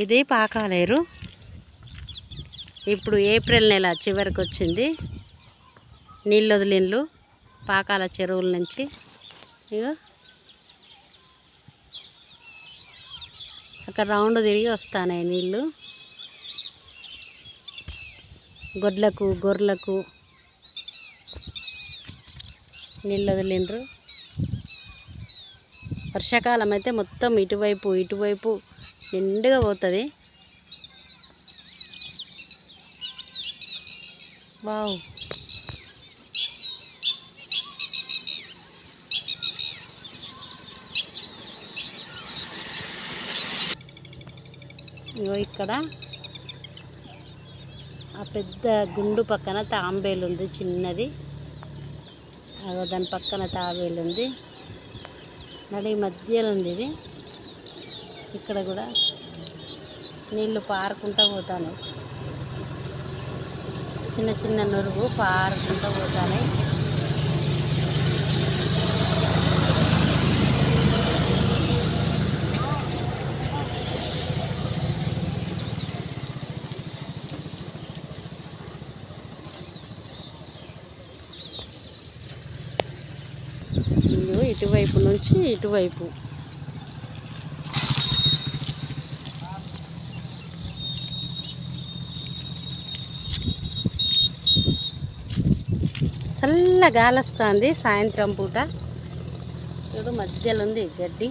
ఇది పాకాలేరు. ఇప్పుడు ఏప్రిల్ నెల చివరికి వచ్చింది నీళ్ళు వదిలిండ్లు పాకాల చెరువుల నుంచి. ఇక అక్కడ రౌండ్ తిరిగి వస్తాయి నీళ్ళు. గొడ్లకు గొర్రెలకు నీళ్ళు వదిలిండ్రు వర్షాకాలం అయితే మొత్తం ఇటువైపు ఇటువైపు నిండుగా పోతుంది. వావ్. ఇగో ఇక్కడ ఆ పెద్ద గుండు పక్కన తాంబేలు ఉంది చిన్నది. అగో దాని పక్కన తాబేలు ఉంది. నడి మధ్యలో ఉంది ఇది. ఇక్కడ కూడా నీళ్ళు పారుకుంటూ పోతాను. చిన్న చిన్న నురుగు పారుకుంటూ పోతాను. ఇటువైపు నుంచి ఇటువైపు. చల్ల గాలొస్తుంది సాయంత్రం పూట. చూడు మధ్యలో ఉంది గడ్డి.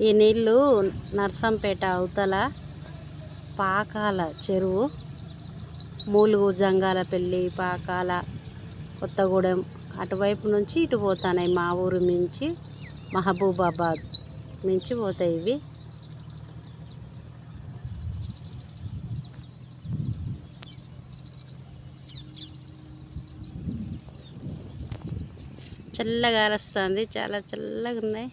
ఈ నీళ్ళు నర్సంపేట అవతల పాకాల చెరువు. మూలుగు జంగాలపల్లి పాకాల కొత్తగూడెం అటువైపు నుంచి ఇటు పోతున్నాయి మా ఊరు మించి మహబూబాబాద్ మించి పోతాయి ఇవి. చల్లగా అరుస్తుంది చాలా చల్లగా ఉన్నాయి